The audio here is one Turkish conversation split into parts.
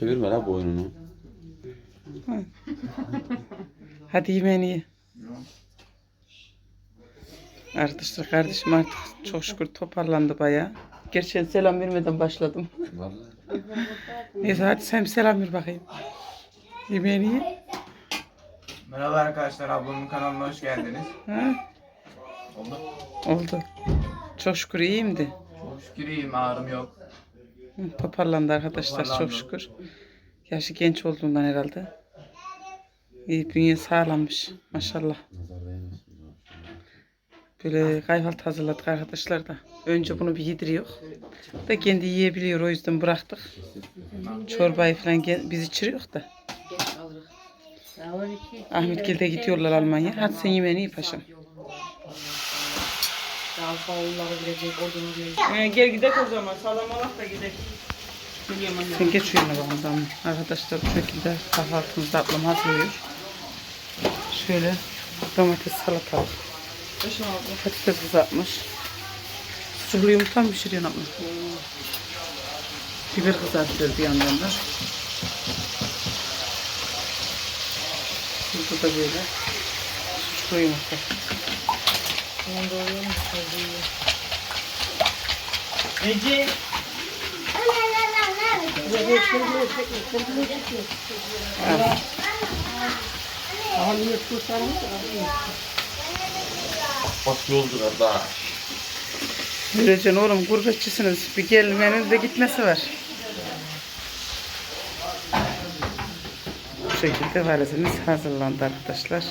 Çevirme la boynunu. Hadi yemeğini ye. Arkadaşlar kardeşim artık çok şükür toparlandı baya. Gerçi selam vermeden başladım. Vallahi. Neyse hadi sen selam ver bakayım. Yemeğini ye. Merhaba arkadaşlar ablamın kanalına hoş geldiniz. Ha? Oldu. Oldu. Çok şükür iyiyim de. Çok şükür iyiyim ağrım yok. Hı, Toparlandı arkadaşlar çok şükür. Yaşı genç olduğundan herhalde. İyi bünye sağlammış maşallah. Böyle kahvaltı hazırladık arkadaşlar da. Önce bunu bir yediriyor. Da kendi yiyebiliyor o yüzden bıraktık. Çorbayı falan biz içiriyor da. Ahmet Gil'de gidiyorlar Almanya. Hadi sen yemeğini ye paşam. Ee, gel gidelim o zaman. Salam alak da gidelim. Sen geç uyuna bakalım zaman. Arkadaşlar bu şekilde kahvaltımızda ablam hazırlıyor. Şöyle domates salatalık. Patates kızartmış. Sucuklu yumurta mı pişiriyorsun abla? Biber kızartıyor bir yandan da. Burada da böyle. Sucuklu yumurta. Ece. Bak yoldur da. Göreceksin oğlum gurbetçisiniz. Bir gelmenin de gitmesi var. Bu şekilde valizimiz hazırlandı arkadaşlar.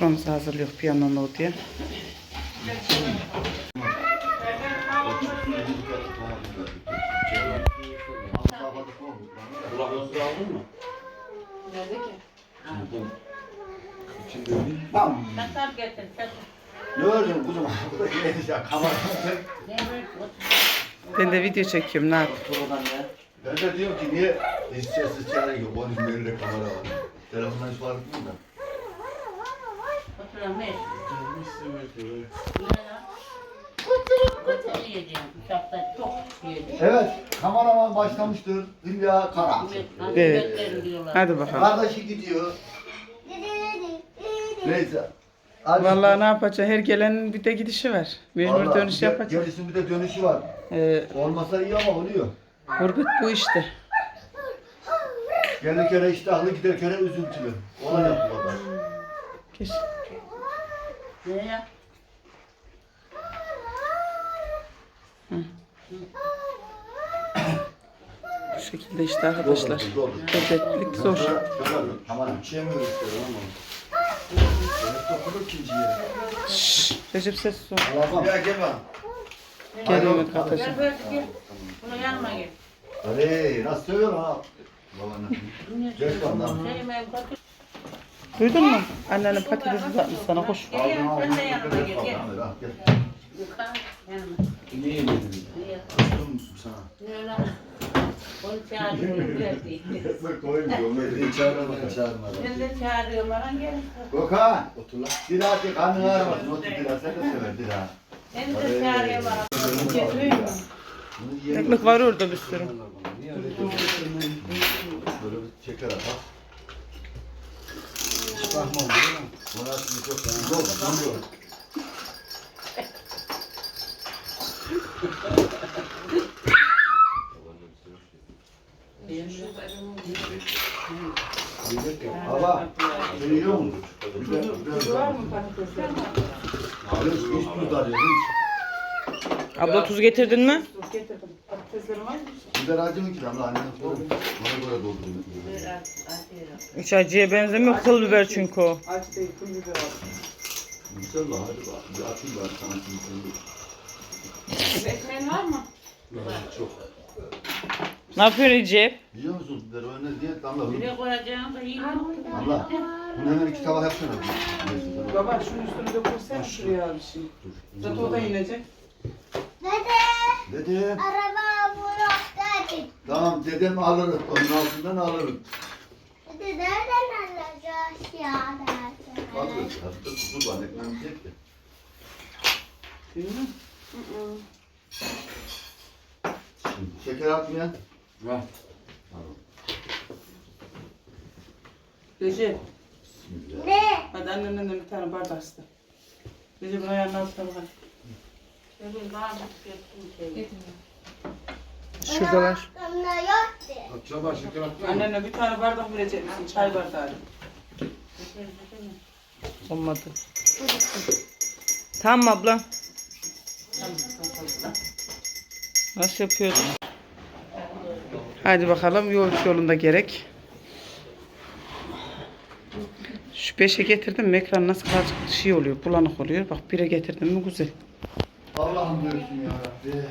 Soframızı hazırlıyor bir o diye. Kulaklığı aldın mı? Nerede ki? Bam. Kasap getir, kasap. Ne ördün kuzum? Ya böyle Ben de video çekiyorum ne yap? Ben de diyorum ki niye hiç sessiz çare yok. Onun elinde kamera var. Telefondan hiç var mı da? Yiyeceğim. Uçakta çok yiyeceğim. Evet. Kameraman başlamıştır. Hülya Kara. Evet. Hadi bakalım. Kardeşi gidiyor. Neyse. Hadi. Vallahi ne yapacaksın? Her gelenin bir de gidişi var. Mecbur Vallahi dönüş ge- yapacak. Gerisinin bir de dönüşü var. Ee, Olmasa iyi ama oluyor. gurbet bu işte. Gelir kere iştahlı gider kere üzüntülü. Olacak bu kadar. Geç. Ne ya? Bu şekilde işte arkadaşlar. Gurbetlik zor. Tamam. İçeyemiyoruz istiyorum ama. Şşş, Recep ses. Allah'ım. Ya gel kardeşim. Gel böyle gel. Bunu yanıma gel. Hey, nasıl söylüyorsun ha? Babana. Gel kötü. Duydun mu? Annenin patates uzatmış sana koş. Gel gel, sen de yanıma gel. Gel. Gel. Yukarı, yanıma. Niye yemedin? Niye? Açtım sana. Ne lan? Onu çağırıyorum. Koymuyorum. Beni çağırmadan çağırmadan. Ben de çağırıyorum. Lan gel. Gökhan. Otur lan. Dila ki karnın ağrımasın. Otur Dila. Sen de sever Dila. Ben de çağırıyorum. lan. Ekmek var orada bir sürü. Böyle bir şeker at. Bakmam değil mi? Buna şimdi çok Yok, yok. Baba, sen yiyor tuz hiç. Abla tuz getirdin mi? Getirdim. Patateslerim var mı? Biber acı mı ki lan? Annem sorun. Ona göre doldurayım. Hiç acıya benzemiyor. Kıl biber çünkü o. Acı değil, pul biber al. İnşallah hadi bak. Bir atayım ben sana şimdi. Ekmeğin var mı? Çok. Ne yapıyor Recep? Biliyor musun? Biber ne diye? Damla. Buraya koyacağım da iyi. Allah. Bunu hemen iki tabak yapsana. Baba şunun üstüne dökülsen şuraya bir şey. Zaten o da inecek. Dedem. Araba bıraktı. Tamam dedem alırız. Onun altından alırız. Dede nereden alacağız ya? Alırız. Hafta tutu var. Ekmeğimiz yek de. Mi? şimdi. Şeker atmayan. Ver. Recep. Bismillah. Ne? Hadi annenden bir tane bardak iste. Recep'in ayağının altına bak. Benim var mı? Şey. Şuradalar. Aklımda yoktu. Acaba şeker atmıyor mu? Annene bir tane bardak verecek misin? Çay bardağı. Olmadı. Tamam abla? Nasıl yapıyordun? Hadi bakalım yol yolunda gerek. Şu beşe getirdim mi ekran nasıl kaç şey oluyor, bulanık oluyor. Bak bire getirdim mi güzel. Allah'ım görsün ya Rabbi.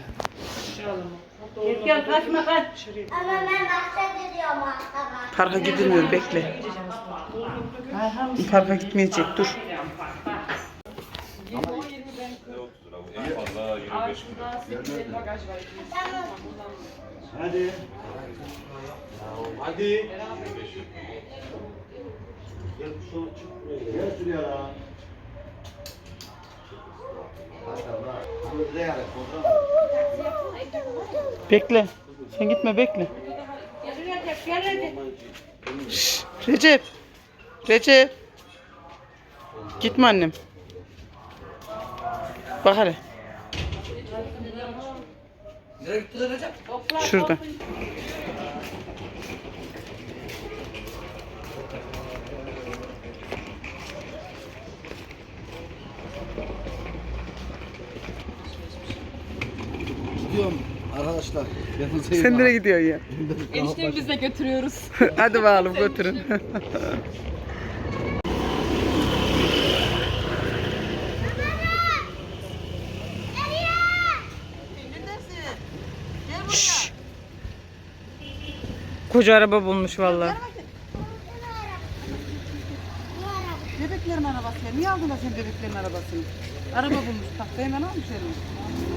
Gel kaçma kaç. Ama ben bahse gidiyorum hatta. Parka gidilmiyor bekle. Parka gitmeyecek dur. Hadi. Hadi. Gel Gel şuraya lan. Maşallah. Bunu da yarak, fotoğraf. Bekle. Sen gitme bekle. Şşş, Recep. Recep. Gitme annem. Bak hele. Şurada. Gidiyorum arkadaşlar. Yanınıza Sen nereye gidiyorsun ya? Eniştemi biz de götürüyoruz. Hadi bakalım götürün. Şşş. Koca araba bulmuş vallahi. Bebeklerin arabası ya. Niye aldın da sen bebeklerin arabasını? Araba bulmuş. Bak hemen almış elini.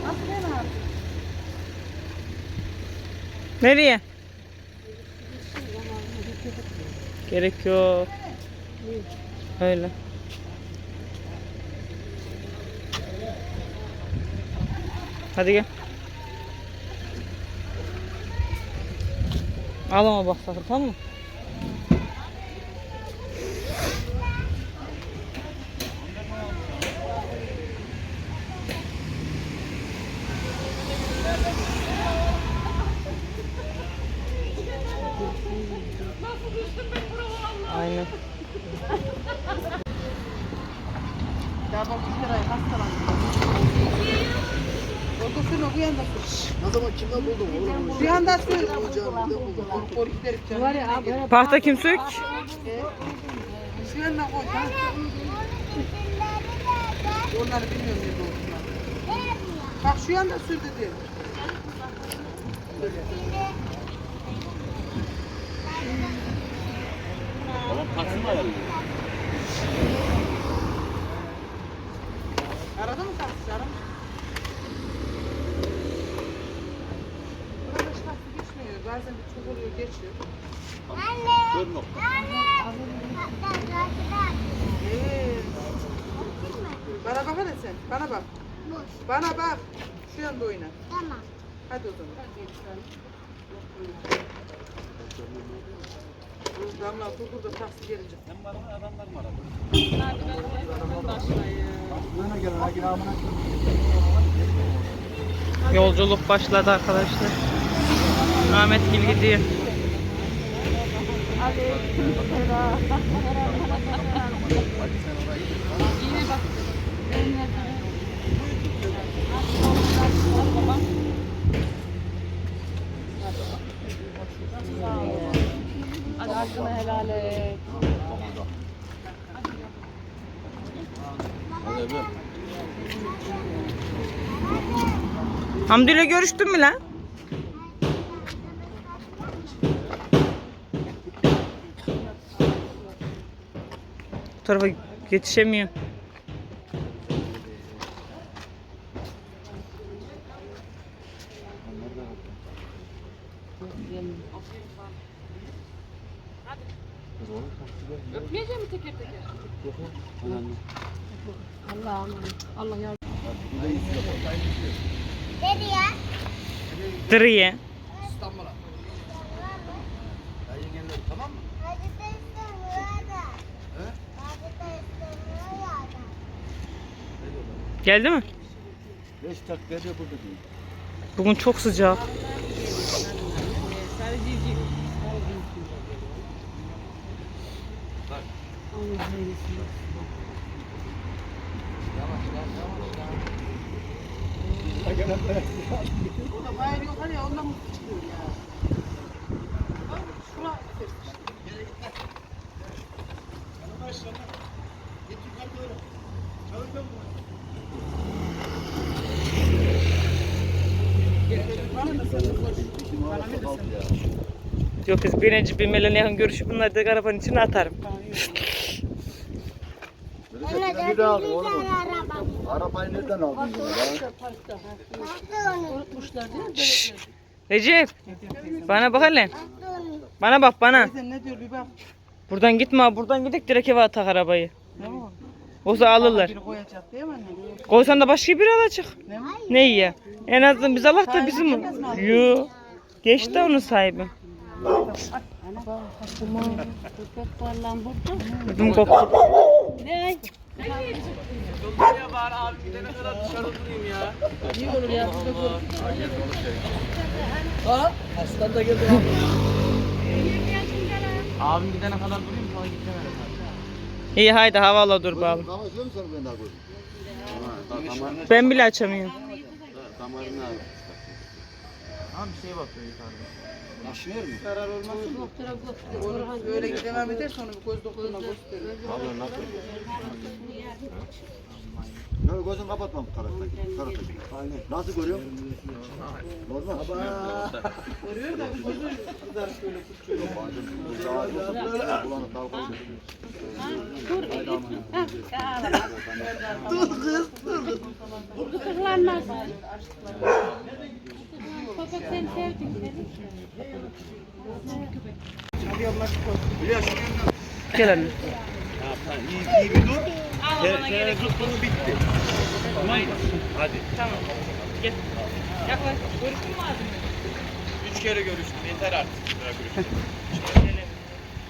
Nasıl hemen almış? Nereye? Gerek yok. Öyle. Hadi gel. Al ama bak sakın tamam mı? Aynen. Ya bak bir lirayı hastalandı. Orada sen o yanda Ne zaman kimden buldum oğlum? Bir anda sür. Hocam ne buldum? Var ya Pahta kim sök? Onları bilmiyorum. Bak şu yanda sür dedi. Arada mı. Burada hiç taksi geçmiyor. Bazen bir çok oluyor geçiyor. Anne. Anne. Zaten. Ee, bana bak hadi sen. Bana bak. Boş. Bana bak. Şu yanda oyna. Tamam. Hadi o zaman. Dur Damla dur dur da taksi gelecek. Yolculuk başladı arkadaşlar. Ahmet Gil gidiyor. Hadi hakkını helal et. Hamdi ile görüştün mü lan? Tarafa yetişemiyorum. Öpmeyecek mi teker teker? Allah'ım. Allah yardım. Nereye? Dırıye. İstanbul'a. Ya yengenler tamam mı? Hadi de istemiyor da. He? Hadi de istemiyor ya da. Geldi mi? 5 dakikada burada değil. Bugün çok sıcak. Yok biz birinci binmelerine yakın görüşüp bunları da arabanın içine atarım. De Bir oğlum. Arabayı nereden aldın ya? Recep bana bak hele. Bana bak bana. ne diyor bir bak. Buradan gitme buradan gidek direkt eve atak arabayı. Ne? Olsa alırlar. Biri koyacak değil mi anne? Koysan da başka biri alacak. Ne? Ne iyi. En azından biz Allah da Sahibi bizim. abi? Yo. Geçti onun sahibi. Köpek var lan burada. Ödüm koptu. Ne? Ha? Aslan da geldi. Abim gidene kadar durayım sonra gideceğim herhalde. İyi haydi havala dur bakalım. Ben daha koydum? Damar, Ben bile açamıyorum. damarına. Ama bir şeye bakıyor yukarıda. Aşınıyor mu? Zarar olmaz mı? Onu Böyle gidemem eder sonra bir göz doktoruna gösterir. Abla nasıl? Böyle gözünü kapatmam taraftaki. Taraftaki. Aynen. Nasıl görüyorsun? Normal. Görüyor da gözü kızar şöyle tutuyor. Bulanık dal koyuyor. Kırlanmaz. Köpek seni sevdi. Gel anne. İyi, iyi bir dur. Yok. Bunu bitti. Hadi. Tamam. Gel. Yaklaş. Görüştün mü ağzını? Üç kere görüştüm yeter artık.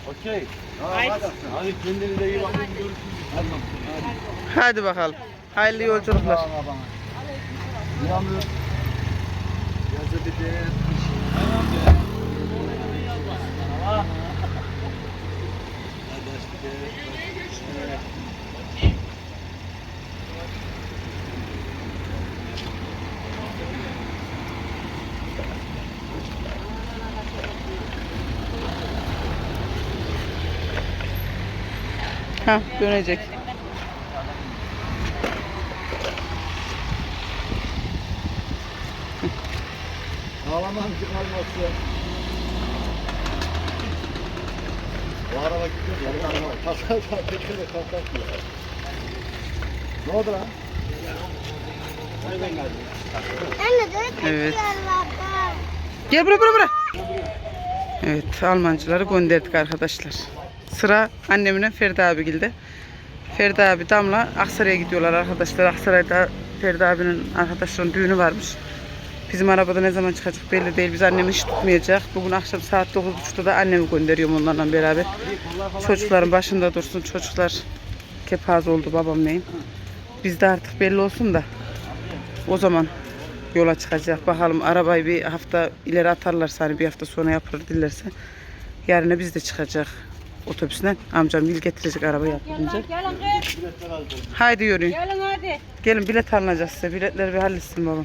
Okey. Hadi. Hadi kendinize iyi bakın. Görüşürüz. Hadi bakalım. Hayırlı yolculuklar. Yazı bir de. Ha dönecek. Çıkarması. Bu araba gidiyor. bu araba. Kalkar şöyle kalkar diyor. Ne oldu lan? Anne de Evet. Gel buraya buraya buraya. Evet Almancıları gönderdik arkadaşlar. Sıra annemle Ferdi abi geldi. Ferdi abi Damla Aksaray'a gidiyorlar arkadaşlar. Aksaray'da Ferdi abinin arkadaşlarının düğünü varmış. Bizim arabada ne zaman çıkacak belli değil. Biz annemi hiç tutmayacak. Bugün akşam saat 9.30'da da annemi gönderiyorum onlarla beraber. Çocukların başında dursun. Çocuklar kepaz oldu babam neyim. Biz de artık belli olsun da o zaman yola çıkacak. Bakalım arabayı bir hafta ileri atarlarsa hani bir hafta sonra yapılır dillerse. Yarına biz de çıkacak otobüsden. Amcam il getirecek arabayı yapınca. Gelin kız. Haydi yürüyün. Gelin hadi. Gelin bilet alınacak size. Biletleri bir halletsin babam.